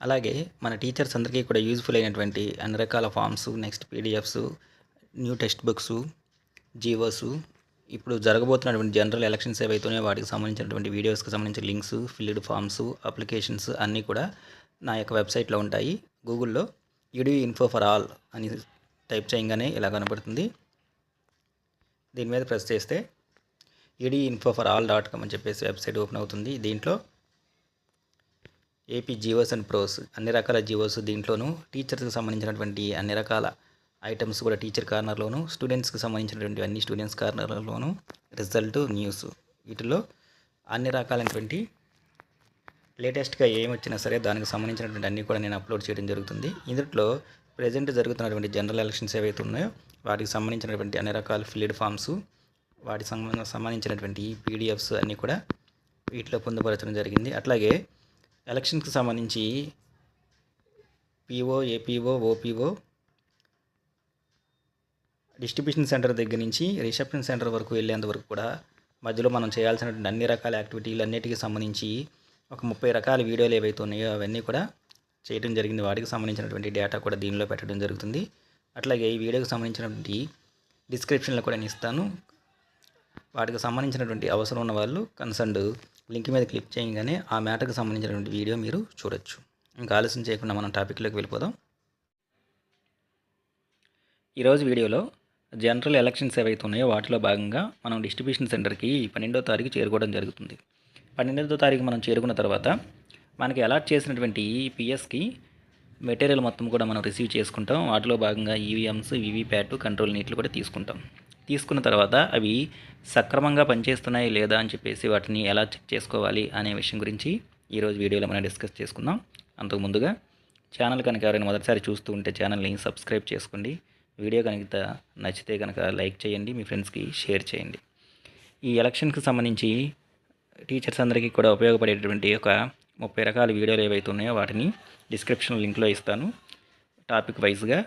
అలాగే మన టీచర్స్ అందరికీ కూడా యూజ్ఫుల్ అయినటువంటి అన్ని రకాల forms next PDFs new text books GOs ఇప్పుడు జరగబోతున్నటువంటి జనరల్ ఎలక్షన్స్ ఏవైతున్నాయో వాటికి సంబంధించినటువంటి వీడియోస్కి సంబంధించిన లింక్స్ ఫిల్డ్ ఫామ్స్ అప్లికేషన్స్ అన్నీ కూడా నా యొక్క వెబ్సైట్లో ఉంటాయి. గూగుల్లో యుడి ఇన్ఫో ఫర్ ఆల్ అని టైప్ చేయగానే ఇలా కనబడుతుంది. దీని మీద ప్రెస్ చేస్తే ED info for all dot com అని చెప్పేసి వెబ్సైట్ ఓపెన్ అవుతుంది. దీంట్లో ఏపీ జియోస్ అండ్ ప్రోస్ అన్ని రకాల జియోస్ దీంట్లోనూ టీచర్స్కి సంబంధించినటువంటి అన్ని రకాల ఐటమ్స్ కూడా టీచర్ కార్నర్లోను స్టూడెంట్స్కి సంబంధించినటువంటి అన్ని స్టూడెంట్స్ కార్నర్లోను రిజల్ట్ న్యూస్ వీటిలో అన్ని రకాలైనటువంటి లేటెస్ట్గా ఏమి వచ్చినా సరే దానికి సంబంధించినటువంటి అన్నీ కూడా నేను అప్లోడ్ చేయడం జరుగుతుంది. ఇందులో ప్రజెంట్ జరుగుతున్నటువంటి జనరల్ ఎలక్షన్స్ ఏవైతే ఉన్నాయో వాటికి సంబంధించినటువంటి అన్ని రకాల ఫిల్డ్ ఫామ్స్ వాటికి సంబంధించినటువంటి పీడిఎఫ్స్ అన్నీ కూడా వీటిలో పొందుపరచడం జరిగింది. అట్లాగే ఎలక్షన్కి సంబంధించి PO APO OPO distribution center దగ్గర నుంచి రిసెప్షన్ సెంటర్ వరకు వెళ్ళేంత వరకు కూడా మధ్యలో మనం చేయాల్సినటువంటి అన్ని రకాల యాక్టివిటీలు అన్నిటికీ సంబంధించి ఒక ముప్పై రకాల వీడియోలు ఏవైతే ఉన్నాయో అవన్నీ కూడా చేయడం జరిగింది. వాటికి సంబంధించినటువంటి డేటా కూడా దీనిలో పెట్టడం జరుగుతుంది. అట్లాగే ఈ వీడియోకి సంబంధించినటువంటి డిస్క్రిప్షన్లో కూడా నేను ఇస్తాను. వాటికి సంబంధించినటువంటి అవసరం ఉన్న వాళ్ళు కన్సర్న్డ్ లింక్ మీద క్లిక్ చేయగానే ఆ మ్యాటర్కి సంబంధించినటువంటి వీడియో మీరు చూడొచ్చు. ఇంకా ఆలస్యం చేయకుండా మనం టాపిక్లోకి వెళ్ళిపోదాం. ఈరోజు వీడియోలో జనరల్ ఎలక్షన్స్ ఏవైతే ఉన్నాయో వాటిలో భాగంగా మనం డిస్ట్రిబ్యూషన్ సెంటర్కి పన్నెండో తారీఖు చేరుకోవడం జరుగుతుంది. పన్నెండో తారీఖు మనం చేరుకున్న తర్వాత మనకి అలాట్ చేసినటువంటి పిఎస్కి మెటీరియల్ మొత్తం కూడా మనం రిసీవ్ చేసుకుంటాం. వాటిలో భాగంగా ఈవీఎంస్ వీవీప్యాట్ కంట్రోల్ నీట్లు కూడా తీసుకుంటాం. తీసుకున్న తర్వాత అవి సక్రమంగా పనిచేస్తున్నాయి లేదా అని చెప్పేసి వాటిని ఎలా చెక్ చేసుకోవాలి అనే విషయం గురించి ఈరోజు వీడియోలో మనం డిస్కస్ చేసుకుందాం. అంతకు ముందుగా ఛానల్ కనుక ఎవరైనా మొదటిసారి చూస్తూ ఉంటే ఛానల్ని సబ్స్క్రైబ్ చేసుకోండి. వీడియో కనుక నచ్చితే కనుక లైక్ చేయండి మీ ఫ్రెండ్స్కి షేర్ చేయండి. ఈ ఎలక్షన్కి సంబంధించి టీచర్స్ అందరికీ కూడా ఉపయోగపడేటువంటి ఒక ముప్పై రకాల వీడియోలు ఏవైతే ఉన్నాయో వాటిని డిస్క్రిప్షన్ లింక్లో ఇస్తాను. టాపిక్ వైజ్గా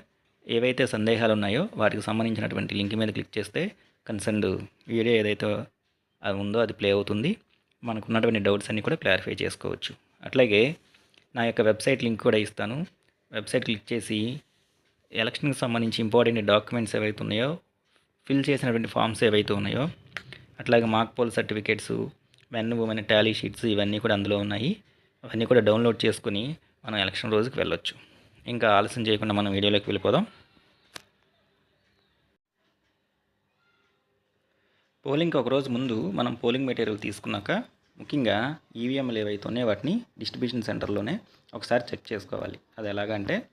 ఏవైతే సందేహాలు ఉన్నాయో వాటికి సంబంధించినటువంటి లింక్ మీద క్లిక్ చేస్తే కన్సర్న్డ్ వీడియో ఏదైతే అది ఉందో అది ప్లే అవుతుంది. మనకు ఉన్నటువంటి డౌట్స్ అన్నీ కూడా క్లారిఫై చేసుకోవచ్చు. అట్లాగే నా యొక్క వెబ్సైట్ లింక్ కూడా ఇస్తాను. వెబ్సైట్ క్లిక్ చేసి ఎలక్షన్కి సంబంధించి ఇంపార్టెంట్ డాక్యుమెంట్స్ ఏవైతే ఉన్నాయో ఫిల్ చేసినటువంటి ఫామ్స్ ఏవైతే ఉన్నాయో అట్లాగే mark poll certificates men women tally sheets ఇవన్నీ కూడా అందులో ఉన్నాయి. అవన్నీ కూడా డౌన్లోడ్ చేసుకుని మనం ఎలక్షన్ రోజుకి వెళ్ళొచ్చు. ఇంకా ఆలస్యం చేయకుండా మనం వీడియోలోకి వెళ్ళిపోదాం. పోలింగ్కి ఒకరోజు ముందు మనం పోలింగ్ మెటీరియల్ తీసుకున్నాక ముఖ్యంగా ఈవీఎంలు ఏవైతే ఉన్నాయో వాటిని డిస్ట్రిబ్యూషన్ సెంటర్లోనే ఒకసారి చెక్ చేసుకోవాలి. అది ఎలాగంటే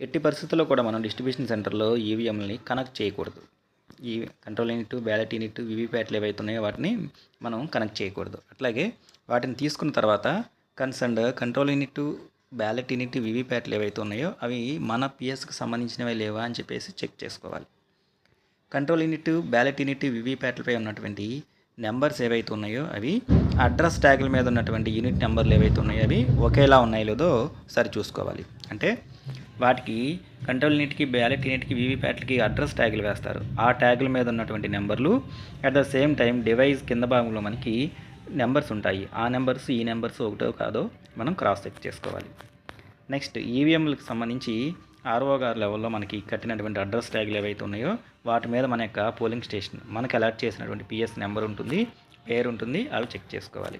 ఎట్టి పరిస్థితుల్లో కూడా మనం డిస్ట్రిబ్యూషన్ సెంటర్లో ఈవీఎంలని కనెక్ట్ చేయకూడదు. ఈ కంట్రోల్ యూనిట్ బ్యాలెట్ యూనిట్ వివిప్యాట్లు ఏవైతే ఉన్నాయో వాటిని మనం కనెక్ట్ చేయకూడదు. అట్లాగే వాటిని తీసుకున్న తర్వాత concerned control unit ballot unit వివిప్యాట్లు ఏవైతే ఉన్నాయో అవి మన పిఎస్కి సంబంధించినవి లేవా అని చెప్పేసి చెక్ చేసుకోవాలి. కంట్రోల్ యూనిట్ బ్యాలెట్ యూనిట్ వివిప్యాట్లపై ఉన్నటువంటి నెంబర్స్ ఏవైతే ఉన్నాయో అవి అడ్రస్ ట్యాగుల మీద ఉన్నటువంటి యూనిట్ నెంబర్లు ఏవైతే ఉన్నాయో అవి ఒకేలా ఉన్నాయో లేదో సరి చూసుకోవాలి. అంటే వాటికి కంట్రోల్ యూనిట్కి బ్యాలెట్ యూనిట్కి వీవీప్యాట్లకి అడ్రస్ ట్యాగులు వేస్తారు. ఆ ట్యాగుల మీద ఉన్నటువంటి నెంబర్లు at the same time device కింద భాగంలో మనకి నెంబర్స్ ఉంటాయి. ఆ నెంబర్స్ ఈ నెంబర్స్ ఒకటో కాదో మనం క్రాస్ చెక్ చేసుకోవాలి. నెక్స్ట్ ఈవీఎంలకు సంబంధించి ఆర్ఓ గారు లెవెల్లో మనకి కట్టినటువంటి అడ్రస్ ట్యాగులు ఏవైతే ఉన్నాయో వాటి మీద మన యొక్క పోలింగ్ స్టేషన్ మనకు అలర్ట్ చేసినటువంటి పిఎస్ నెంబర్ ఉంటుంది పేరు ఉంటుంది అవి చెక్ చేసుకోవాలి.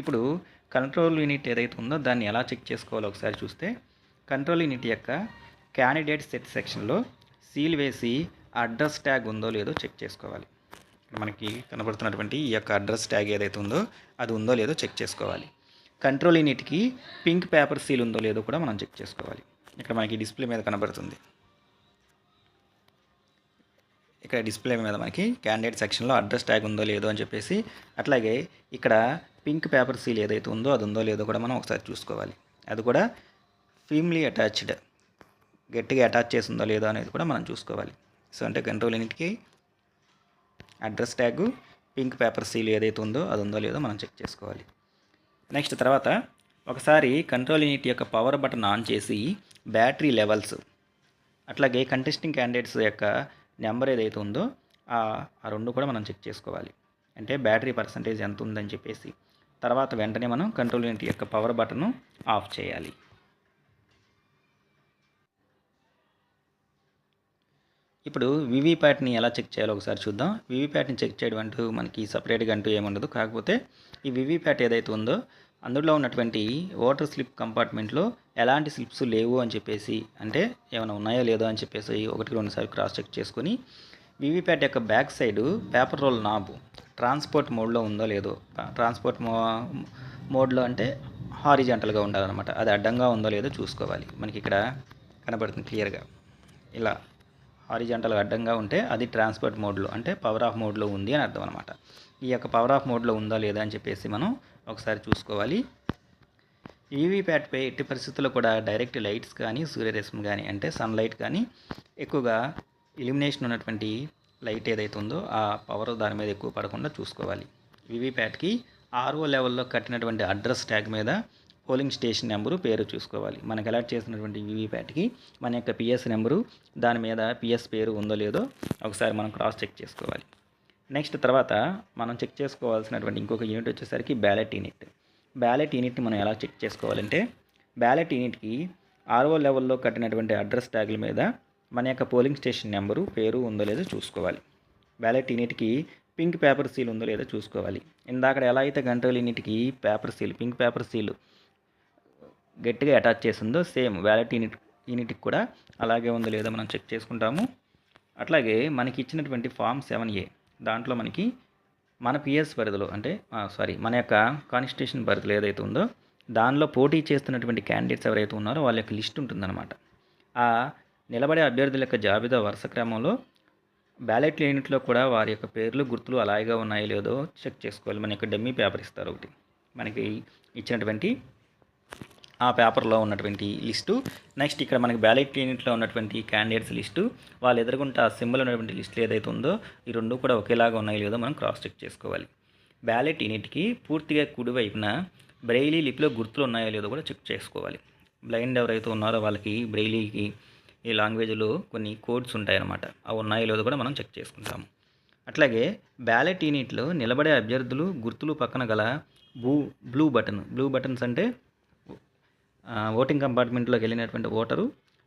ఇప్పుడు కంట్రోల్ యూనిట్ ఏదైతే ఉందో దాన్ని ఎలా చెక్ చేసుకోవాలో ఒకసారి చూస్తే కంట్రోల్ యూనిట్ యొక్క క్యాండిడేట్ సెట్ సెక్షన్లో సీల్ వేసి అడ్రస్ ట్యాగ్ ఉందో లేదో చెక్ చేసుకోవాలి. మనకి కనబడుతున్నటువంటి ఈ యొక్క అడ్రస్ ట్యాగ్ ఏదైతే ఉందో అది ఉందో లేదో చెక్ చేసుకోవాలి. కంట్రోల్ యూనిట్కి పింక్ పేపర్ సీల్ ఉందో లేదో కూడా మనం చెక్ చేసుకోవాలి. ఇక్కడ మనకి డిస్ప్లే మీద కనబడుతుంది. ఇక్కడ డిస్ప్లే మీద మనకి క్యాండిడేట్ సెక్షన్లో అడ్రస్ ట్యాగ్ ఉందో లేదో అని చెప్పేసి అట్లాగే ఇక్కడ పింక్ పేపర్ సీల్ ఏదైతే ఉందో అది ఉందో లేదో కూడా మనం ఒకసారి చూసుకోవాలి. అది కూడా ఫీమ్లీ అటాచ్డ్ గట్టిగా అటాచ్ చేసిందో లేదో అనేది కూడా మనం చూసుకోవాలి. సో అంటే కంట్రోల్ e యూనిట్కి address tag pink paper seal ఏదైతే ఉందో అది ఉందో లేదో మనం చెక్ చేసుకోవాలి. నెక్స్ట్ తర్వాత ఒకసారి కంట్రోల్ యూనిట్ యొక్క పవర్ బటన్ ఆన్ చేసి బ్యాటరీ లెవెల్స్ అట్లాగే కంటెస్టింగ్ క్యాండిడేట్స్ యొక్క నెంబర్ ఏదైతే ఉందో ఆ ఆ రెండు కూడా మనం చెక్ చేసుకోవాలి. అంటే బ్యాటరీ పర్సంటేజ్ ఎంత ఉందని చెప్పేసి. తర్వాత వెంటనే మనం కంట్రోల్ యూనిట్ యొక్క పవర్ బటన్ ఆఫ్ చేయాలి. ఇప్పుడు వివిప్యాట్ని ఎలా చెక్ చేయాలో ఒకసారి చూద్దాం. వివిప్యాట్ని చెక్ చేయడం అంటూ మనకి సపరేట్గా అంటూ ఏముండదు. కాకపోతే ఈ వివిప్యాట్ ఏదైతే ఉందో అందులో ఉన్నటువంటి ఓటర్ స్లిప్ కంపార్ట్మెంట్లో ఎలాంటి స్లిప్స్ లేవు అని చెప్పేసి అంటే ఏమైనా ఉన్నాయో లేదో అని చెప్పేసి ఒకటి రెండు సార్లు క్రాస్ చెక్ చేసుకొని వివిప్యాట్ యొక్క back side paper roll knob transport మోడ్లో ఉందో లేదో ట్రాన్స్పోర్ట్ మో మోడ్లో అంటే హారిజంటల్గా ఉండాలన్నమాట. అది అడ్డంగా ఉందో లేదో చూసుకోవాలి. మనకి ఇక్కడ కనబడుతుంది క్లియర్గా. ఇలా హారిజాంటల్ అడ్డంగా ఉంటే అది ట్రాన్స్పోర్ట్ మోడ్లో అంటే పవర్ ఆఫ్ మోడ్లో ఉంది అని అర్థం అనమాట ఈ యొక్క పవర్ ఆఫ్ మోడ్లో ఉందా లేదా అని చెప్పేసి మనం ఒకసారి చూసుకోవాలి. పై ఎట్టి పరిస్థితుల్లో కూడా డైరెక్ట్ లైట్స్ కానీ సూర్యరశ్మి కానీ అంటే సన్లైట్ కానీ ఎక్కువగా ఇల్యూమినేషన్ ఉన్నటువంటి లైట్ ఏదైతే ఉందో ఆ పవర్ దాని మీద ఎక్కువ పడకుండా చూసుకోవాలి. వివిప్యాట్కి ఆర్ఓ లెవెల్లో కట్టినటువంటి అడ్రస్ ట్యాగ్ మీద పోలింగ్ స్టేషన్ నెంబరు పేరు చూసుకోవాలి. మనకు అలాట్ చేసినటువంటి వీవీప్యాట్కి మన యొక్క పిఎస్ నెంబరు దాని మీద పిఎస్ పేరు ఉందో లేదో ఒకసారి మనం క్రాస్ చెక్ చేసుకోవాలి. నెక్స్ట్ తర్వాత మనం చెక్ చేసుకోవాల్సినటువంటి ఇంకొక యూనిట్ వచ్చేసరికి బ్యాలెట్ యూనిట్ బ్యాలెట్ యూనిట్ని మనం ఎలా చెక్ చేసుకోవాలంటే బ్యాలెట్ యూనిట్కి ఆర్ఓ లెవెల్లో కట్టినటువంటి అడ్రస్ ట్యాగుల మీద మన యొక్క పోలింగ్ స్టేషన్ నెంబరు పేరు ఉందో లేదో చూసుకోవాలి. బ్యాలెట్ యూనిట్కి పింక్ పేపర్ సీల్ ఉందో లేదో చూసుకోవాలి. ఇందాక ఎలా అయితే కంట్రోల్ యూనిట్కి paper seal pink paper seal గట్టిగా అటాచ్ చేసిందో సేమ్ వ్యాలెట్ యూనిట్ యూనిట్కి కూడా అలాగే ఉందో లేదో మనం చెక్ చేసుకుంటాము. అట్లాగే మనకి ఇచ్చినటువంటి ఫామ్ సెవెన్ ఏ దాంట్లో మనకి మన పిఎస్ పరిధిలో అంటే సారీ మన యొక్క కాన్స్టిట్యూషన్ పరిధిలో ఏదైతే ఉందో దానిలో పోటీ చేస్తున్నటువంటి క్యాండిడేట్స్ ఎవరైతే ఉన్నారో వాళ్ళ యొక్క లిస్ట్ ఉంటుందన్నమాట. ఆ నిలబడే అభ్యర్థుల యొక్క జాబితా వరుస క్రమంలో బ్యాలెట్ యూనిట్లో కూడా వారి యొక్క పేర్లు గుర్తులు అలాగే ఉన్నాయో లేదో చెక్ చేసుకోవాలి. మన యొక్క డమ్మీ పేపర్ ఇస్తారు ఒకటి. మనకి ఇచ్చినటువంటి ఆ పేపర్లో ఉన్నటువంటి లిస్టు. నెక్స్ట్ ఇక్కడ మనకి బ్యాలెట్ యూనిట్లో ఉన్నటువంటి క్యాండిడేట్స్ లిస్టు. వాళ్ళు ఎదుర్కొంటే ఆ సింబల్ ఉన్నటువంటి లిస్ట్ ఏదైతే ఉందో ఈ రెండు కూడా ఒకేలాగా ఉన్నాయో లేదో మనం క్రాస్ చెక్ చేసుకోవాలి. బ్యాలెట్ యూనిట్కి పూర్తిగా కుడివైపున బ్రెయిలీ లిపిలో గుర్తులు ఉన్నాయో లేదో కూడా చెక్ చేసుకోవాలి. బ్లైండ్ ఎవరైతే ఉన్నారో వాళ్ళకి బ్రెయిలీకి ఈ లాంగ్వేజ్లో కొన్ని కోడ్స్ ఉంటాయన్నమాట. అవి ఉన్నాయో లేదో కూడా మనం చెక్ చేసుకుంటాము. అట్లాగే బ్యాలెట్ యూనిట్లో నిలబడే అభ్యర్థులు గుర్తులు పక్కన గల blue blue button. Blue buttons అంటే ఓటింగ్ కంపార్ట్మెంట్లోకి వెళ్ళినటువంటి ఓటరు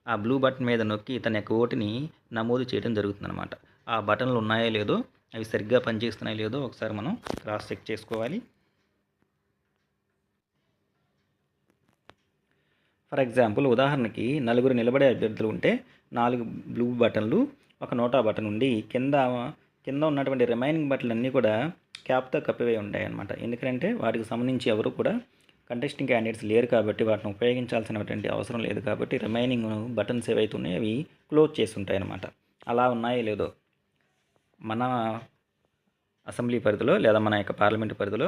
ఆ బ్లూ బటన్ మీద నొక్కి తన యొక్క ఓటుని నమోదు చేయడం జరుగుతుందన్నమాట. ఆ బటన్లు ఉన్నాయో లేదో అవి సరిగ్గా పనిచేస్తున్నాయో లేదో ఒకసారి మనం క్రాస్ చెక్ చేసుకోవాలి. ఫర్ ఎగ్జాంపుల్ ఉదాహరణకి నలుగురు నిలబడే అభ్యర్థులు ఉంటే నాలుగు బ్లూ బటన్లు ఒక నోటా బటన్ ఉండి కింద కింద ఉన్నటువంటి రిమైనింగ్ బటన్లు అన్నీ కూడా క్యాప్తో కప్పివే ఉంటాయి అన్నమాట ఎందుకంటే వాటికి సంబంధించి ఎవరు కూడా కంటెస్టింగ్ క్యాండిడేట్స్ లేరు కాబట్టి వాటిని ఉపయోగించాల్సినటువంటి అవసరం లేదు కాబట్టి రిమైనింగ్ బటన్స్ ఏవైతే ఉన్నాయో అవి క్లోజ్ చేసి ఉంటాయి అన్నమాట. అలా ఉన్నాయో లేదో మన అసెంబ్లీ పరిధిలో లేదా మన యొక్క పార్లమెంట్ పరిధిలో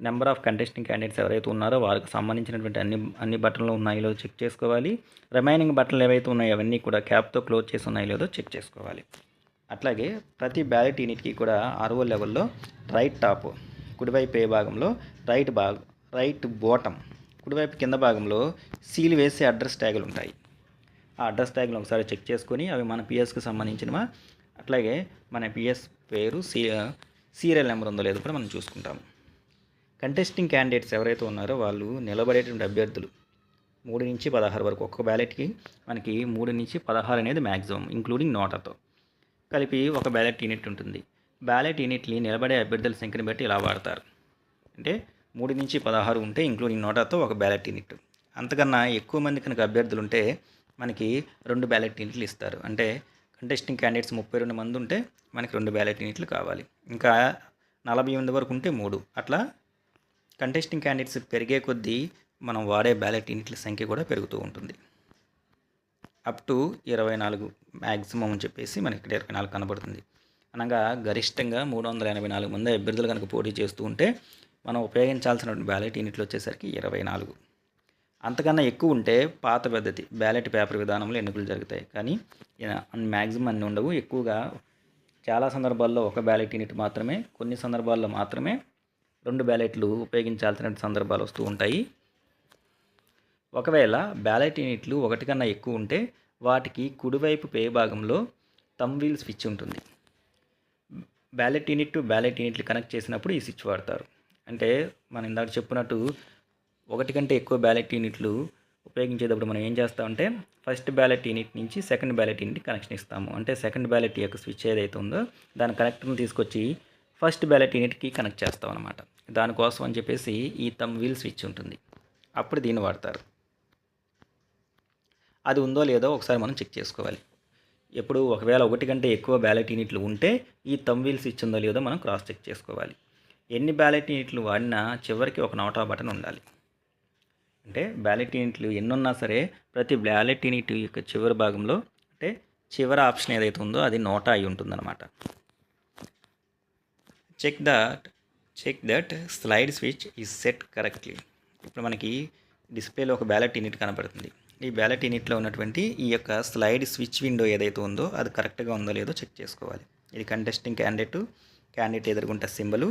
నెంబర్ ఆఫ్ కంటెస్టింగ్ క్యాండిడేట్స్ ఎవరైతే ఉన్నారో వారికి సంబంధించినటువంటి అన్ని అన్ని బటన్లు ఉన్నాయో లేదో చెక్ చేసుకోవాలి. రిమైనింగ్ బటన్లు ఏవైతే ఉన్నాయో అవన్నీ కూడా క్యాప్తో క్లోజ్ చేసి ఉన్నాయో లేదో చెక్ చేసుకోవాలి. అట్లాగే ప్రతి బ్యాలెట్ యూనిట్కి కూడా ఆర్ఓ లెవెల్లో రైట్ టాప్ కుడివైపు ఏ భాగంలో రైట్ భాగం రైట్ బాటమ్. కుడివైపు కింద భాగంలో సీల్ వేసే అడ్రస్ ట్యాగులు ఉంటాయి. ఆ అడ్రస్ ట్యాగులు ఒకసారి చెక్ చేసుకొని అవి మన పిఎస్కి సంబంధించినవా? అట్లాగే మన పిఎస్ పేరు సీ సీరియల్ నెంబర్ ఉందో లేదో కూడా మనం చూసుకుంటాము కంటెస్టింగ్ క్యాండిడేట్స్ ఎవరైతే ఉన్నారో వాళ్ళు నిలబడేటువంటి అభ్యర్థులు. మూడు నుంచి పదహారు వరకు ఒక్క బ్యాలెట్కి మనకి మూడు నుంచి పదహారు అనేది మ్యాక్సిమం ఇంక్లూడింగ్ నోటాతో. కలిపి ఒక బ్యాలెట్ యూనిట్ ఉంటుంది. బ్యాలెట్ యూనిట్ని నిలబడే అభ్యర్థుల సంఖ్యను బట్టి ఇలా వాడతారు. అంటే మూడు నుంచి పదహారు ఉంటే ఇంక్లూడింగ్ నోటాతో ఒక బ్యాలెట్ యూనిట్. అంతకన్నా ఎక్కువ మంది కనుక అభ్యర్థులు ఉంటే మనకి రెండు బ్యాలెట్ యూనిట్లు ఇస్తారు. అంటే కంటెస్టింగ్ క్యాండిడేట్స్ ముప్పై రెండు మంది ఉంటే మనకి రెండు బ్యాలెట్ యూనిట్లు కావాలి. ఇంకా నలభై ఎనిమిది వరకు ఉంటే మూడు. అట్లా కంటెస్టింగ్ క్యాండిడేట్స్ పెరిగే కొద్దీ మనం వాడే బ్యాలెట్ యూనిట్ల సంఖ్య కూడా పెరుగుతూ ఉంటుంది. అప్ టు ఇరవై నాలుగు మ్యాక్సిమం అని చెప్పేసి మనకి ఇక్కడ ఇరవై నాలుగు కనబడుతుంది. అనగా గరిష్టంగా మూడు వందల ఎనభై నాలుగు మంది అభ్యర్థులు కనుక పోటీ చేస్తూ ఉంటే మనం ఉపయోగించాల్సిన బ్యాలెట్ యూనిట్లు వచ్చేసరికి ఇరవై నాలుగు. అంతకన్నా ఎక్కువ ఉంటే పాత పద్ధతి బ్యాలెట్ పేపర్ విధానంలో ఎన్నికలు జరుగుతాయి. కానీ మ్యాక్సిమం అన్నీ ఉండవు. ఎక్కువగా చాలా సందర్భాల్లో ఒక బ్యాలెట్ యూనిట్ మాత్రమే కొన్ని సందర్భాల్లో మాత్రమే రెండు బ్యాలెట్లు ఉపయోగించాల్సిన సందర్భాలు వస్తూ ఉంటాయి. ఒకవేళ బ్యాలెట్ యూనిట్లు ఒకటి కన్నా ఎక్కువ ఉంటే వాటికి కుడివైపు పే భాగంలో తమ్ వీల్ స్విచ్ ఉంటుంది. బ్యాలెట్ యూనిట్ టు బ్యాలెట్ యూనిట్లు కనెక్ట్ చేసినప్పుడు ఈ స్విచ్ వాడతారు. అంటే మనం ఇందాక చెప్పినట్టు ఒకటి కంటే ఎక్కువ బ్యాలెట్ యూనిట్లు ఉపయోగించేటప్పుడు మనం ఏం చేస్తామంటే ఫస్ట్ బ్యాలెట్ యూనిట్ నుంచి సెకండ్ బ్యాలెట్ యూనిట్ కనెక్షన్ ఇస్తాము. అంటే సెకండ్ బ్యాలెట్ యొక్క స్విచ్ ఏదైతే ఉందో దాని కనెక్టర్ని తీసుకొచ్చి ఫస్ట్ బ్యాలెట్ యూనిట్కి కనెక్ట్ చేస్తాం అనమాట దానికోసం అని చెప్పేసి ఈ తమ్ వీల్ స్విచ్ ఉంటుంది. అప్పుడు దీన్ని వాడతారు. అది ఉందో లేదో ఒకసారి మనం చెక్ చేసుకోవాలి. ఎప్పుడు ఒకవేళ ఒకటి కంటే ఎక్కువ బ్యాలెట్ యూనిట్లు ఉంటే ఈ తమ్ వీల్ స్విచ్ ఉందో లేదో మనం క్రాస్ చెక్ చేసుకోవాలి. ఎన్ని బ్యాలెట్ యూనిట్లు వాడినా చివరికి ఒక నోటా బటన్ ఉండాలి. అంటే బ్యాలెట్ యూనిట్లు ఎన్ని ఉన్నా సరే ప్రతి బ్యాలెట్ యూనిట్ యొక్క చివరి భాగంలో అంటే చివరి ఆప్షన్ ఏదైతే ఉందో అది నోటా అయి ఉంటుందన్నమాట. Check that check that slide switch is set correctly ఇప్పుడు మనకి డిస్ప్లేలో ఒక బ్యాలెట్ యూనిట్ కనపడుతుంది. ఈ బ్యాలెట్ యూనిట్లో ఉన్నటువంటి ఈ యొక్క స్లైడ్ స్విచ్ విండో ఏదైతే ఉందో అది కరెక్ట్గా ఉందో లేదో చెక్ చేసుకోవాలి. ఇది కంటెస్టింగ్ క్యాండిడేట్ క్యాండిడేట్ ఎదుర్కొంటే సింబలు.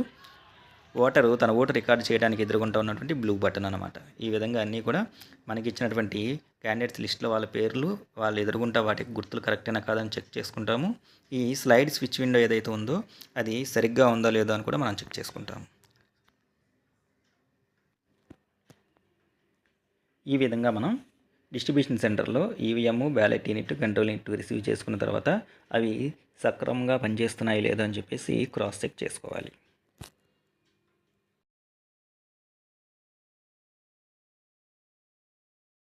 ఓటరు తన ఓటు రికార్డు చేయడానికి ఎదుర్కొంటూ ఉన్నటువంటి బ్లూ బటన్ అనమాట ఈ విధంగా అన్నీ కూడా మనకి ఇచ్చినటువంటి క్యాండిడేట్స్ లిస్టులో వాళ్ళ పేర్లు వాళ్ళు ఎదుర్కొంటా వాటికి గుర్తులు కరెక్టేనా కాదని చెక్ చేసుకుంటాము. ఈ స్లైడ్ స్విచ్ విండో ఏదైతే ఉందో అది సరిగ్గా ఉందో లేదో అని కూడా మనం చెక్ చేసుకుంటాము. ఈ విధంగా మనం డిస్ట్రిబ్యూషన్ సెంటర్లో EVM ballot unit control unit receive చేసుకున్న తర్వాత అవి సక్రమంగా పనిచేస్తున్నాయి లేదో అని చెప్పేసి క్రాస్ చెక్ చేసుకోవాలి.